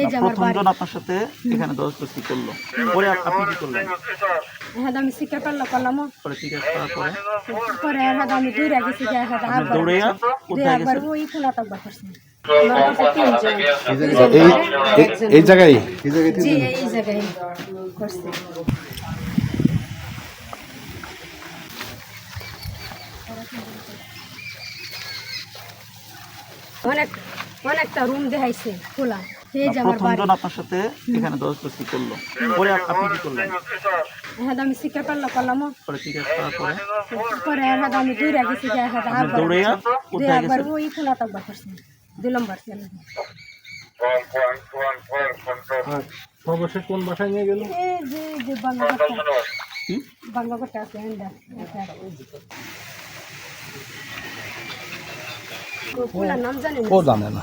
এই যে আমার প্রথম বাড়ি। জন আপনার সাথে এখানে দরজস্তি করল। পরে আপনি কি করলেন? হ্যাঁ আমি শিকার পারল করলাম। পরে জিজ্ঞেস করার পরে পরে হ্যাঁ আমি গেছি হ্যাঁ কোথায় ওই করছি। এই জায়গায়? এই জায়গায় করছি। অনেক অনেকটা রুম দেখাইছে খোলা। এই যে আমার প্রথম বাড়ি। জন আপনার সাথে এখানে দরজস্তি করল? পরে আপনি কি করলেন? হ্যাঁ আমি শিকার পারল করলাম। পরে জিজ্ঞেস করার পরে? পরে হ্যাঁ আমি দূরে গেছি যে হ্যাঁ দৌড়াইয়া কোথায় একবার ওই খোলা তাকবার করছি দুই নম্বর ছেলে সর্বশেষ কোন বাসায় নিয়ে গেল? এই যে যে বাংলাঘাটটা কি? বাংলাঘাটটা আছে হ্যান্ডা নাম জানি ও জানে না।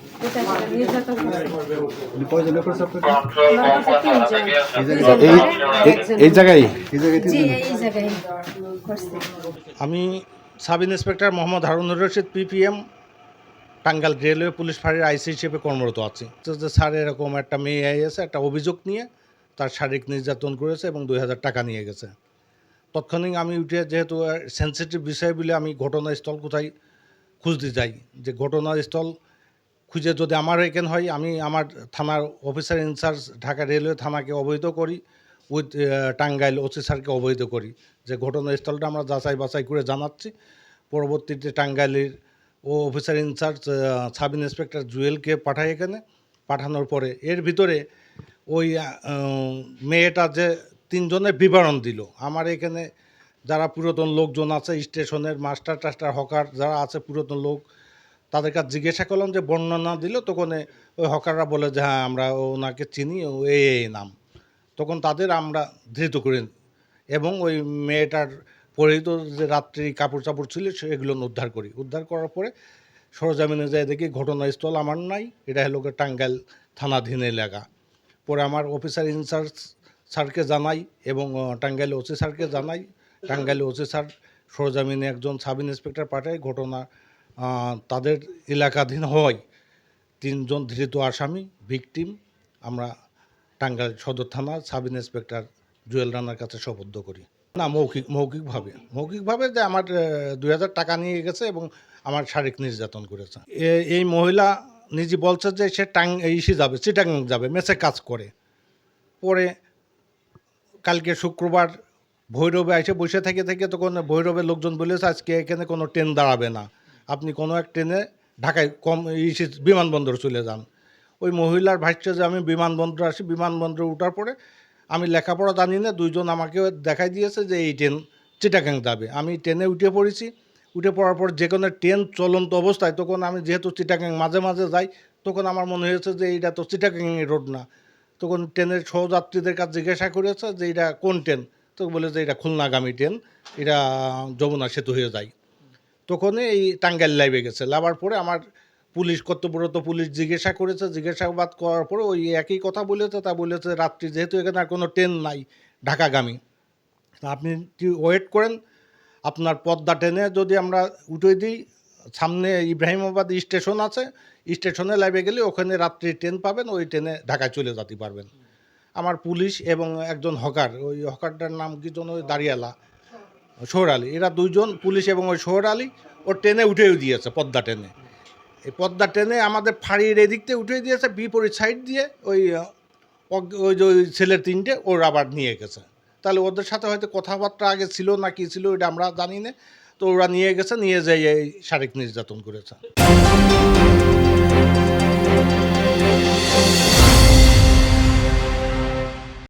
এই জায়গায়? আমি sub inspector Mohammad Harunur Rashid PPM Tangail railway police ফাঁড়ির আইসি হিসেবে কর্মরত আছি। যে স্যার এরকম একটা মেয়ে এসে একটা অভিযোগ নিয়ে তার শারীরিক নির্যাতন করেছে এবং দুই হাজার টাকা নিয়ে গেছে। তৎক্ষণিক আমি উঠে যেহেতু সেন্সিটিভ বিষয় বলে আমি ঘটনাস্থল কোথায় খুঁজতে যাই, যে ঘটনাস্থল খুঁজে যদি আমার এখানে হয়, আমি আমার থানার অফিসার ইনচার্জ ঢাকা রেলওয়ে থানাকে অবহিত করি উইথ টাঙ্গাইল ওসি স্যারকে অবহিত করি। যে ঘটনাস্থলটা আমরা যাচাই বাছাই করে জানাচ্ছি। পরবর্তীতে টাঙ্গাইলের ও officer in charge sub inspector জুয়েলকে পাঠায় এখানে। পাঠানোর পরে এর ভিতরে ওই মেয়েটা যে তিনজনের বিবরণ দিল। আমার এখানে যারা পুরাতন লোকজন আছে, স্টেশনের মাস্টার, টাস্টার, হকার যারা আছে, পুরাতন লোক তাদের কাছে জিজ্ঞাসা করলাম যে বর্ণনা দিল, তখন ওই হকাররা বলে যে হ্যাঁ আমরা ওনাকে চিনি, ও এই এই নাম। তখন তাদের আমরা ধৃত করি। এবং ওই মেয়েটার পরিহিত যে রাত্রি কাপড় চাপড় ছিল, সেগুলো উদ্ধার করি। উদ্ধার করার পরে সরজামিনে যায় দেখি, ঘটনাস্থল আমার নাই, এটা হলো টাঙ্গাইল থানাধীন এলাকা। পরে আমার অফিসার ইনচার্জ স্যারকে জানাই এবং টাঙ্গাইল ওসি স্যারকে জানাই। টাঙ্গাইল ওসি স্যার সরজামিনে একজন সাব ইন্সপেক্টর পাঠায়, ঘটনা তাদের এলাকাধীন হওয়ায় তিনজন ধৃত আসামি, ভিকটিম, আমরা টাঙ্গাইল সদর থানা সাব ইন্সপেক্টর জুয়েল রানার কাছে সোপর্দ করি। না, মৌখিক, মৌখিকভাবে মৌখিকভাবে যে আমার দুই হাজার টাকা নিয়ে গেছে এবং আমার শারীরিক নির্যাতন করেছে। এই মহিলা নিজে বলছে যে সে টাং ইসে যাবে চিটাং যাবে, মেসে কাজ করে। পরে কালকে শুক্রবার ভৈরবে এসে বসে থেকে থেকে তখন ভৈরবের লোকজন বলেছে, আজকে এখানে কোনো ট্রেন দাঁড়াবে না। আপনি কোনো এক ট্রেনে ঢাকায় কম ইসে বিমানবন্দর চলে যান। ওই মহিলার ভাষ্য যে আমি বিমানবন্দর আসি, বিমানবন্দরে ওঠার পরে আমি লেখাপড়া জানি না, দুইজন আমাকে দেখাই দিয়েছে যে এই ট্রেন চিটাগাং যাবে। আমি ট্রেনে উঠে পড়েছি, উঠে পড়ার পর যে কোনো ট্রেন চলন্ত অবস্থায় তখন আমি যেহেতু চিটাগাং মাঝে মাঝে যাই, তখন আমার মনে হয়েছে যে এইটা তো চিটাগাং রোড না। তখন ট্রেনের সহযাত্রীদের কাছে জিজ্ঞাসা করেছে যে এটা কোন ট্রেন? তো বলে যে এটা খুলনাগামী ট্রেন, এটা যমুনা সেতু হয়ে যায়। তখন এই টাঙ্গাইল লাইভে গেছে। লাভার পরে আমার পুলিশ, কর্তব্যরত পুলিশ জিজ্ঞাসা করেছে, জিজ্ঞাসাবাদ করার পরে ওই একই কথা বলেছে, তা বলেছে, রাত্রি যেহেতু এখানে আর কোনো ট্রেন নাই ঢাকাগামী, তা আপনি কি ওয়েট করেন। আপনার পদ্মা ট্রেনে যদি আমরা উঠে দিই, সামনে ইব্রাহিমাবাদ স্টেশন আছে স্টেশনে লাইভে গেলে ওখানে রাত্রি ট্রেন পাবেন, ওই ট্রেনে ঢাকায় চলে যেতে পারবেন। আমার পুলিশ এবং একজন হকার, ওই হকারটার নাম কি যেন ওই দাঁড়িয়ালা সোহর আলী এরা দুইজন, পুলিশ এবং ওই সোহর আলী ও ট্রেনে উঠেও দিয়েছে, পদ্মা ট্রেনে। এই পদ্মা ট্রেনে আমাদের ফাঁড়ির এদিক থেকে উঠে দিয়েছে, বিপরীত সাইড দিয়ে ওই ওই যে ওই ছেলের তিনটে, ওর আবার নিয়ে গেছে। তাহলে ওদের সাথে হয়তো কথাবার্তা আগে ছিল না কি ছিল, এটা আমরা জানি না। তো ওরা নিয়ে গেছে, নিয়ে যাই এই শারীরিক নির্যাতন করেছে।